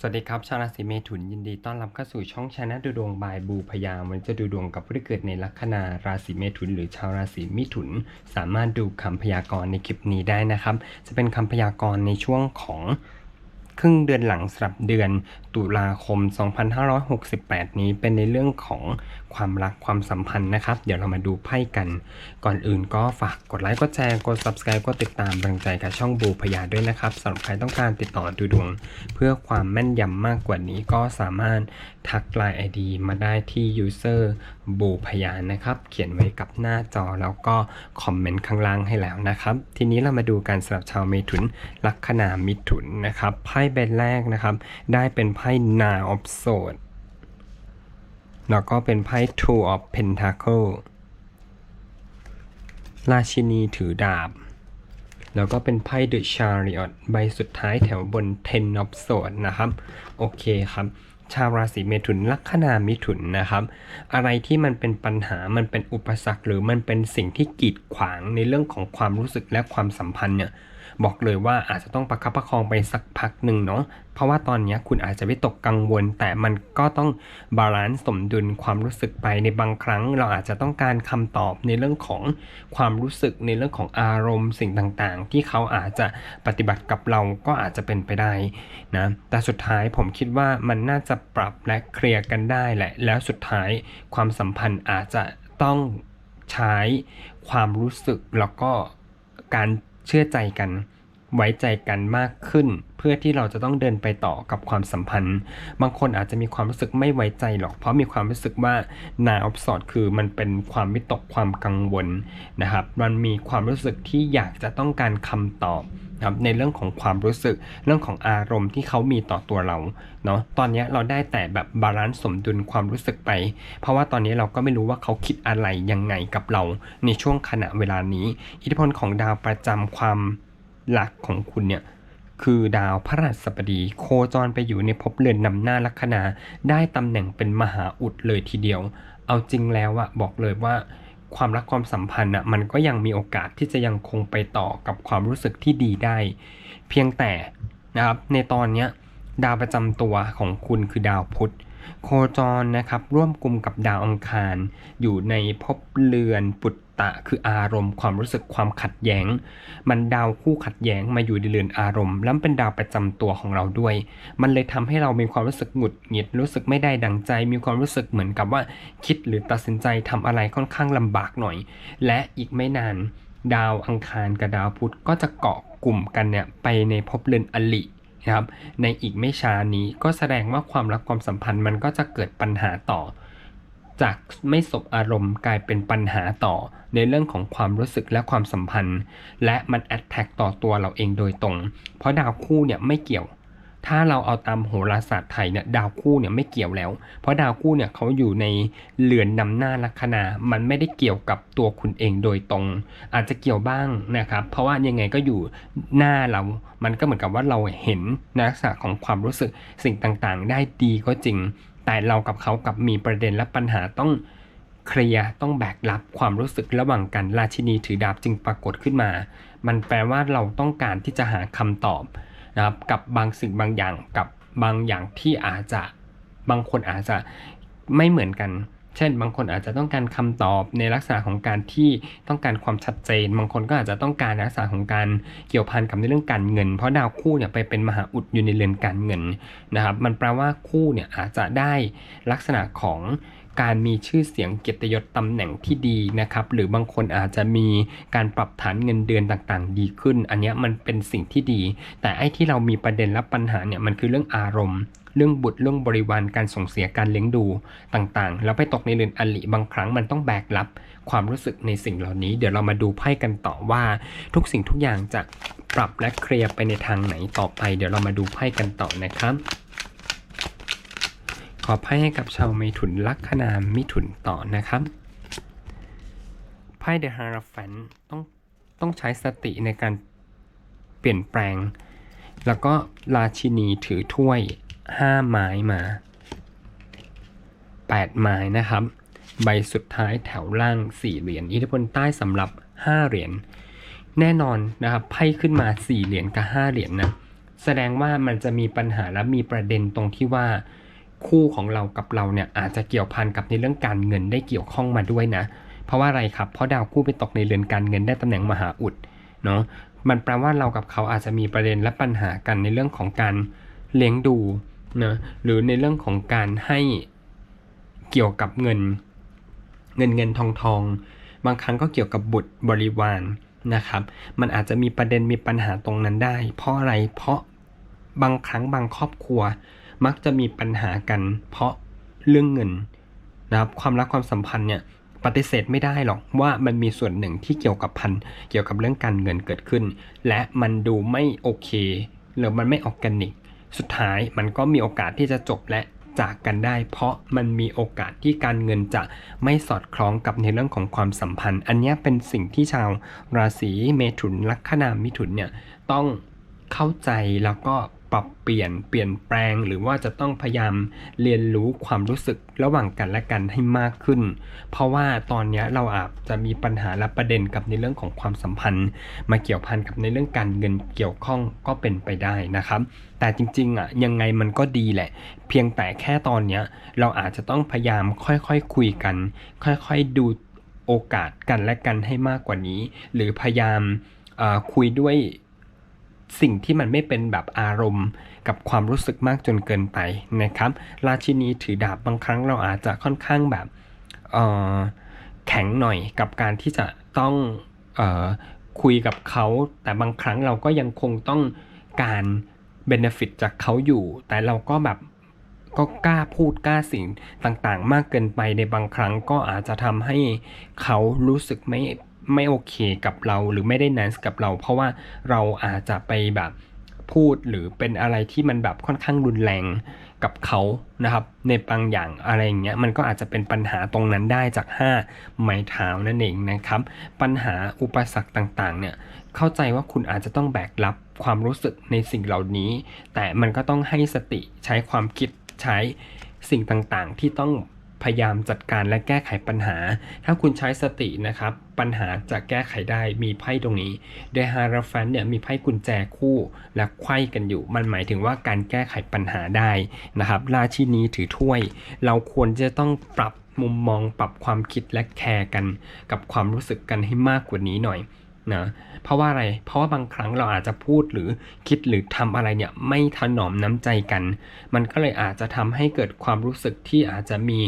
สวัสดีครับ ชาวราศีเมถุนยินดีต้อนรับเข้าสู่ช่องชนะดูดวงบายบูพยามวันจะดูดวงกับผู้ที่เกิดในลัคนาราศีเมถุน หรือชาวราศีมิถุน สามารถดูคำพยากรณ์ในคลิปนี้ได้นะครับ จะเป็นคำพยากรณ์ในช่วงของ ครึ่งเดือนหลังสำหรับเดือนตุลาคม 2568 นี้เป็นในเรื่องของความรักความสัมพันธ์นะครับ เดี๋ยวเรามาดูไพ่กัน ก่อนอื่นก็ฝากกดไลค์กดแชร์กด subscribe กดติดตามรังใจกับช่องบูพยาด้วยนะครับสำหรับใครต้องการติดต่อดูดวง เพื่อความแม่นยำมากกว่านี้ก็สามารถทักไลน์ ID มาได้ที่ user บูพยานนะครับ เขียนไว้กับหน้าจอแล้วก็คอมเมนต์ข้างล่างให้แล้วนะครับ ทีนี้เรามาดูการสำหรับชาวเมถุนลัคนามิถุนนะครับไพ่ใบแรกนะครับ ได้เป็นไพ่ Nine of Swords แล้วก็เป็นไพ่ Two of Pentacle ราชินีถือดาบ แล้วก็เป็นไพ่ The Chariot ใบสุดท้ายแถวบน Ten of Swords นะครับ โอเคครับ ชาวราศีเมถุนลัคนามิถุนนะครับ อะไรที่มันเป็นปัญหามันเป็นอุปสรรค หรือมันเป็นสิ่งที่กีดขวางในเรื่องของความรู้สึกและความสัมพันธ์เนี่ย บอกเลยว่าอาจจะต้องประคับประคองไปสักพักหนึ่งเนาะเพราะว่าตอนนี้คุณอาจจะวิตกกังวล แต่มันก็ต้องบาลานซ์สมดุลความรู้สึกไปในบางครั้ง เราอาจจะต้องการคำตอบในเรื่องของความรู้สึกในเรื่องของอารมณ์สิ่งต่างๆ ที่เขาอาจจะปฏิบัติกับเราก็อาจจะเป็นไปได้นะแต่สุดท้ายผมคิดว่ามันน่าจะปรับและเคลียร์กันได้แหละ แล้วสุดท้ายความสัมพันธ์อาจจะต้องใช้ความรู้สึกแล้วก็การ เชื่อใจกัน ไว้ใจกันมากขึ้น เพื่อที่เราจะต้องเดินไปต่อกับความสัมพันธ์ บางคนอาจจะมีความรู้สึกไม่ไว้ใจหรอก เพราะมีความรู้สึกว่านาออฟสอดคือมันเป็นความวิตกความกังวลนะครับ มันมีความรู้สึกที่อยากจะต้องการคำตอบ นะครับในเรื่องของความรู้สึก เรื่องของอารมณ์ที่เขามีต่อตัวเราเนาะตอนนี้เราได้แต่แบบบาลานซ์สมดุลความรู้สึกไป เพราะว่าตอนนี้เราก็ไม่รู้ว่าเขาคิดอะไรยังไงกับเราในช่วงขณะเวลานี้ อิทธิพลของดาวประจำความหลักของคุณเนี่ยคือดาวพระราชบดีโคจรไปอยู่ในภพเรือนนำหน้าลัคนา ได้ตำแหน่งเป็นมหาอุดเลยทีเดียว เอาจริงแล้วอะบอกเลยว่า ความรักความสัมพันธ์อะมันก็ยังมีโอกาสที่จะยังคงไปต่อกับความรู้สึกที่ดีได้ เพียงแต่นะครับในตอนเนี้ยดาวประจำตัวของคุณคือดาวพุธ โคจรนะครับร่วมกลุ่มกับดาวอังคาร อยู่ในภพเรือนปุตตะคืออารมณ์ความรู้สึกความขัดแย้ง มันดาวคู่ขัดแย้งมาอยู่ในเรือนอารมณ์ แล้วเป็นดาวประจำตัวของเราด้วย มันเลยทำให้เรามีความรู้สึกหงุดหงิดรู้สึกไม่ได้ดังใจ มีความรู้สึกเหมือนกับว่าคิดหรือตัดสินใจทำอะไรค่อนข้างลำบากหน่อย และอีกไม่นาน ดาวอังคารกับดาวพุธก็จะเกาะกลุ่มกันเนี่ยไปในภพเรือนอลิ ครับในอีกไม่ช้านี้ก็แสดงว่าความรักความสัมพันธ์มันก็จะเกิดปัญหาต่อ จากไม่สบอารมณ์กลายเป็นปัญหาต่อ ในเรื่องของความรู้สึกและความสัมพันธ์ และมันแอดแท็กต่อตัวเราเองโดยตรง เพราะดาวคู่เนี่ยไม่เกี่ยว ถ้าเราเอาตามโหราศาสตร์ไทยเนี่ยดาวคู่เนี่ยไม่เกี่ยวแล้ว เพราะดาวคู่เนี่ยเขาอยู่ในเรือนนำหน้าลัคนา มันไม่ได้เกี่ยวกับตัวคุณเองโดยตรง อาจจะเกี่ยวบ้างนะครับ เพราะว่ายังไงก็อยู่หน้าเรา มันก็เหมือนกับว่าเราเห็นในลักษณะของความรู้สึกสิ่งต่างๆ ได้ดีก็จริง แต่เรากับเขากับมีประเด็นและปัญหาต้องเคลียร์ต้องแบกรับความรู้สึกระหว่างกันราชินีถือดาบจึงปรากฏขึ้นมา มันแปลว่าเราต้องการที่จะหาคำตอบ นะครับกับบางสิ่งบางอย่างกับบางอย่างที่อาจจะบางคนอาจจะไม่เหมือนกัน เช่น บางคนอาจจะต้องการคำตอบในลักษณะของการที่ต้องการความชัดเจน บางคนก็อาจจะต้องการลักษณะของการเกี่ยวพันกับในเรื่องการเงิน เพราะดาวคู่เนี่ยไปเป็นมหาอุดอยู่ในเรือนการเงินนะครับ มันแปลว่าคู่เนี่ยอาจจะได้ลักษณะของ การมีชื่อเสียงเกียรติยศตำแหน่งที่ดีนะครับหรือบางคนอาจจะมีการปรับฐานเงินเดือนต่างๆ ดีขึ้น อันนี้มันเป็นสิ่งที่ดี แต่ไอ้ที่เรามีประเด็นและปัญหาเนี่ยมันคือเรื่องอารมณ์เรื่องบุตรเรื่องบริวารการส่งเสียการเลี้ยงดูต่างๆ แล้วไปตกในเรือนอลิบางครั้งมันต้องแบกรับความรู้สึกในสิ่งเหล่านี้ เดี๋ยวเรามาดูไพ่กันต่อว่า ทุกสิ่งทุกอย่างจะปรับและเคลียร์ไปในทางไหนต่อไป เดี๋ยวเรามาดูไพ่กันต่อนะครับ ขอไพ่ให้กับชาวเมถุนลัคนามิถุนต่อนะครับไพ่เดฮาราฟันต้องต้องใช้สติในการเปลี่ยนแปลง แล้วก็ราชินีถือถ้วยห้าไม้มาแปดไม้นะครับ ใบสุดท้ายแถวล่างสี่เหรียญอิทธิพลใต้สำหรับห้าเหรียญแน่นอนนะครับไพ่ขึ้นมาสี่เหรียญกับห้าเหรียญนะแสดงว่ามันจะมีปัญหาและมีประเด็นตรงที่ว่า คู่ของเรากับเราเนี่ยอาจจะเกี่ยวพันกับในเรื่องการเงินได้เกี่ยวข้องมาด้วยนะ เพราะว่าอะไรครับ เพราะดาวคู่ไปตกในเรือนการเงินได้ตำแหน่งมหาอุดเนาะ มันแปลว่าเรากับเขาอาจจะมีประเด็นและปัญหากันในเรื่องของการเลี้ยงดูนะหรือในเรื่องของการให้เกี่ยวกับเงิน เงินเงินทองทอง บางครั้งก็เกี่ยวกับบุตรบริวารนะครับ มันอาจจะมีประเด็นมีปัญหาตรงนั้นได้ เพราะอะไรเพราะบางครั้งบางครอบครัว มักจะมีปัญหากัน เพราะเรื่องเงินนะครับความรักความสัมพันธ์เนี่ยปฏิเสธไม่ได้หรอกว่ามันมีส่วนหนึ่งที่เกี่ยวกับพันเกี่ยวกับเรื่องการเงินเกิดขึ้น และมันดูไม่โอเค หรือมันไม่ออร์แกนิก สุดท้ายมันก็มีโอกาสที่จะจบและจากกันได้ เพราะมันมีโอกาสที่การเงินจะไม่สอดคล้องกับในเรื่องของความสัมพันธ์ อันนี้เป็นสิ่งที่ชาวราศีเมถุนลัคนามิถุนเนี่ยต้องเข้าใจแล้วก็ ปรับเปลี่ยนเปลี่ยนแปลง หรือว่าจะต้องพยายามเรียนรู้ความรู้สึกระหว่างกันและกันให้มากขึ้น เพราะว่าตอนนี้เราอาจจะมีปัญหาและประเด็นกับในเรื่องของความสัมพันธ์ มาเกี่ยวพันกับในเรื่องการเงินเกี่ยวข้องก็เป็นไปได้นะครับ แต่จริงๆอะยังไงมันก็ดีแหละ เพียงแต่แค่ตอนนี้เราอาจจะต้องพยายามค่อยๆคคุยกัน ค่อยๆดูโอกาสกันและกันให้มากกว่านี้ หรือพยายามคุยด้วย สิ่งที่มันไม่เป็นแบบอารมณ์ กับความรู้สึกมากจนเกินไปนะครับ ราชินีถือดาบบางครั้งเราอาจจะค่อนข้างแบบแข็งหน่อยกับการที่จะต้องออคุยกับเขา แต่บางครั้งเราก็ยังคงต้องการเบนฟิตจากเขาอยู่ แต่เราก็แบบก็กล้าพูดกล้าสิ่งต่างๆ มากเกินไปในบางครั้งก็อาจจะทำให้เขารู้สึกไม่ ไม่โอเคกับเราหรือไม่ได้นันส์กับเรา เพราะว่าเราอาจจะไปแบบพูดหรือเป็นอะไรที่มันแบบค่อนข้างรุนแรงกับเขานะครับ ในบางอย่างอะไรอย่างเงี้ยมันก็อาจจะเป็นปัญหาตรงนั้นได้จาก 5 ไม้เท้านั่นเองนะครับ ปัญหาอุปสรรคต่างๆ เนี่ยเข้าใจว่าคุณอาจจะต้องแบกรับความรู้สึกในสิ่งเหล่านี้ แต่มันก็ต้องให้สติใช้ความคิดใช้สิ่งต่างๆ ที่ต้อง พยายามจัดการและแก้ไขปัญหา ถ้าคุณใช้สตินะครับ ปัญหาจะแก้ไขได้มีไพ่ตรงนี้เดฮาราฟันเนี่ยมีไพ่กุญแจคู่และไขว้กันอยู่ มันหมายถึงว่าการแก้ไขปัญหาได้นะครับราชินีถือถ้วย เราควรจะต้องปรับมุมมองปรับความคิดและแคร์กัน กับความรู้สึกกันให้มากกว่านี้หน่อย นะเพราะว่าอะไร เพราะว่าบางครั้งเราอาจจะพูดหรือคิดหรือทำอะไรเนี่ยไม่ถนอมน้ำใจกัน มันก็เลยอาจจะทำให้เกิดความรู้สึกที่อาจจะมี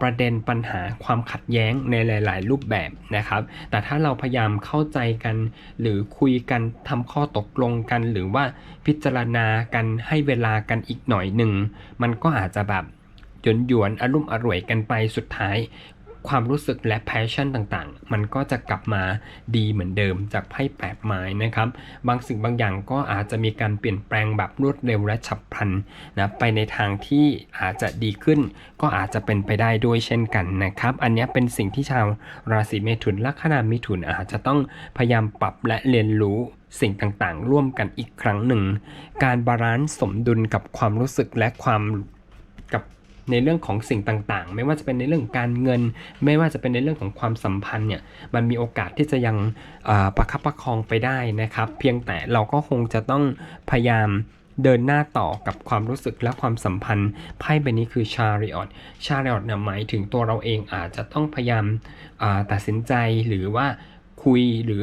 ประเด็นปัญหาความขัดแย้งในหลาย ๆ รูปแบบนะครับ แต่ถ้าเราพยายามเข้าใจกัน หรือคุยกันทำข้อตกลงกัน หรือว่าพิจารณากันให้เวลากันอีกหน่อยหนึ่งมันก็อาจจะแบบหยวนหยวนๆอารมณ์อร่วยกันไปสุดท้าย ความรู้สึกและแพชชั่นต่างๆ มันก็จะกลับมาดีเหมือนเดิมจากไพ่แปดไม้นะครับ บางสิ่งบางอย่างก็อาจจะมีการเปลี่ยนแปลงแบบรวดเร็วและฉับพลันนะไปในทางที่อาจจะดีขึ้น ก็อาจจะเป็นไปได้ด้วยเช่นกันนะครับ อันนี้เป็นสิ่งที่ชาวราศีเมถุนลัคนามิถุนอาจจะต้องพยายามปรับและเรียนรู้สิ่งต่างๆ ร่วมกันอีกครั้งหนึ่ง การบาลานซ์สมดุลกับความรู้สึกและความกับ ในเรื่องของสิ่งต่างๆ ไม่ว่าจะเป็นในเรื่องการเงิน ไม่ว่าจะเป็นในเรื่องของความสัมพันธ์เนี่ยมันมีโอกาสที่จะยังประคับประคองไปได้นะครับ เพียงแต่เราก็คงจะต้องพยายามเดินหน้าต่อกับความรู้สึกและความสัมพันธ์ไพ่ใบนี้คือชาริออตชาริออตเนี่ยหมายถึงตัวเราเองอาจจะต้องพยายามาตัดสินใจหรือว่าคุยหรือ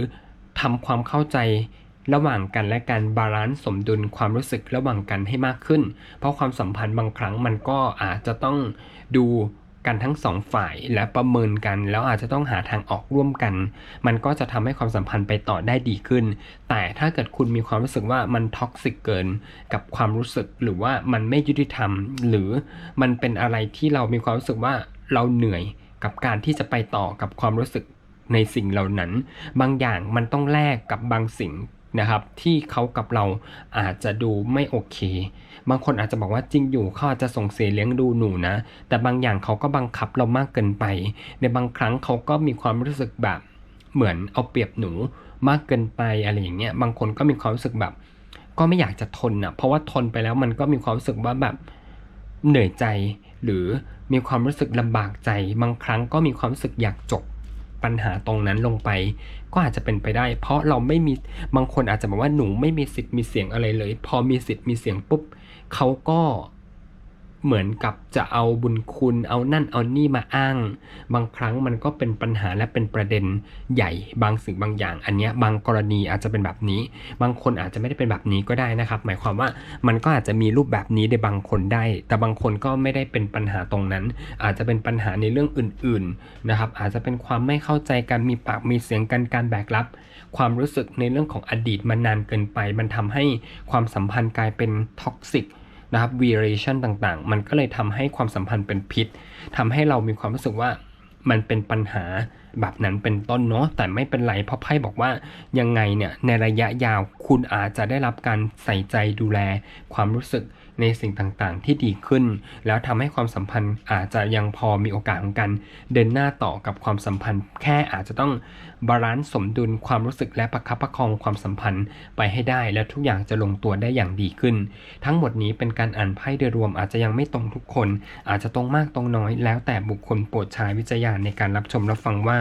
ทำความเข้าใจ ระหว่างกันและการบาลานซ์สมดุลความรู้สึกระหว่างกันให้มากขึ้น เพราะความสัมพันธ์บางครั้งมันก็อาจจะต้องดูกันทั้งสองฝ่ายและประเมินกัน แล้วอาจจะต้องหาทางออกร่วมกัน มันก็จะทำให้ความสัมพันธ์ไปต่อได้ดีขึ้น แต่ถ้าเกิดคุณมีความรู้สึกว่ามันท็อกซิกเกินกับความรู้สึกหรือว่ามันไม่ยุติธรรม หรือมันเป็นอะไรที่เรามีความรู้สึกว่าเราเหนื่อยกับการที่จะไปต่อกับความรู้สึกในสิ่งเหล่านั้น บางอย่างมันต้องแลกกับบางสิ่ง นะครับ ที่เขากับเราอาจจะดูไม่โอเค บางคนอาจจะบอกว่าจริงอยู่เขาอาจจะส่งเสียเลี้ยงดูหนูนะ แต่บางอย่างเขาก็บังคับเรามากเกินไป ในบางครั้งเขาก็มีความรู้สึกแบบเหมือนเอาเปรียบหนูมากเกินไปอะไรอย่างเงี้ย บางคนก็มีความรู้สึกแบบ ก็ไม่อยากจะทนอะ เพราะว่าทนไปแล้วมันก็มีความรู้สึกว่าแบบเหนื่อยใจ หรือมีความรู้สึกลำบากใจ บางครั้งก็มีความรู้สึกอยากจบ ปัญหาตรงนั้นลงไป ก็อาจจะเป็นไปได้ เพราะเราไม่มีบางคนอาจจะบอกว่าหนูไม่มีสิทธิ์มีเสียงอะไรเลย พอมีสิทธิ์มีเสียงปุ๊บเขาก็ เหมือนกับจะเอาบุญคุณเอานั่นเอานี่มาอ้าง บางครั้งมันก็เป็นปัญหาและเป็นประเด็นใหญ่บางสิ่งบางอย่าง อันเนี้ยบางกรณีอาจจะเป็นแบบนี้ บางคนอาจจะไม่ได้เป็นแบบนี้ก็ได้นะครับ หมายความว่ามันก็อาจจะมีรูปแบบนี้ในบางคนได้ แต่บางคนก็ไม่ได้เป็นปัญหาตรงนั้น อาจจะเป็นปัญหาในเรื่องอื่นๆนะครับ อาจจะเป็นความไม่เข้าใจกันมีปากมีเสียงกันการแบกรับ ความรู้สึกในเรื่องของอดีตมานานเกินไป มันทำให้ความสัมพันธ์กลายเป็นท็อกซิก นะครับ variation ต่างๆ มันก็เลยทำให้ความสัมพันธ์เป็นพิษทำให้เรามีความรู้สึกว่ามันเป็นปัญหาแบบนั้นเป็นต้นเนาะแต่ไม่เป็นไรเพราะไพ่บอกว่ายังไงเนี่ยในระยะยาวคุณอาจจะได้รับการใส่ใจดูแลความรู้สึก ในสิ่งต่างๆ ที่ดีขึ้น แล้วทำให้ความสัมพันธ์อาจจะยังพอมีโอกาสของการเดินหน้าต่อกับความสัมพันธ์ แค่อาจจะต้องบาลานซ์สมดุลความรู้สึกและประคับประคองความสัมพันธ์ไปให้ได้ และทุกอย่างจะลงตัวได้อย่างดีขึ้น ทั้งหมดนี้เป็นการอ่านไพ่โดยรวมอาจจะยังไม่ตรงทุกคน อาจจะตรงมากตรงน้อย แล้วแต่บุคคลโปรดใช้วิจารณญาในการรับชมรับฟังว่า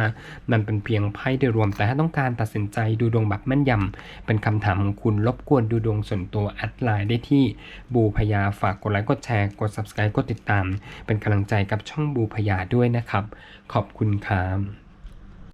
มันเป็นเพียงไพ่โดยรวม แต่ถ้าต้องการตัดสินใจดูดวงแบบแม่นยำเป็นคำถามของคุณรบกวนดูดวงส่วนตัวแอดไลน์ได้ที่บูพยาฝากกดไลค์กดแชร์กด subscribe กดติดตาม เป็นกำลังใจกับช่องบูพยาด้วยนะครับ ขอบคุณครับ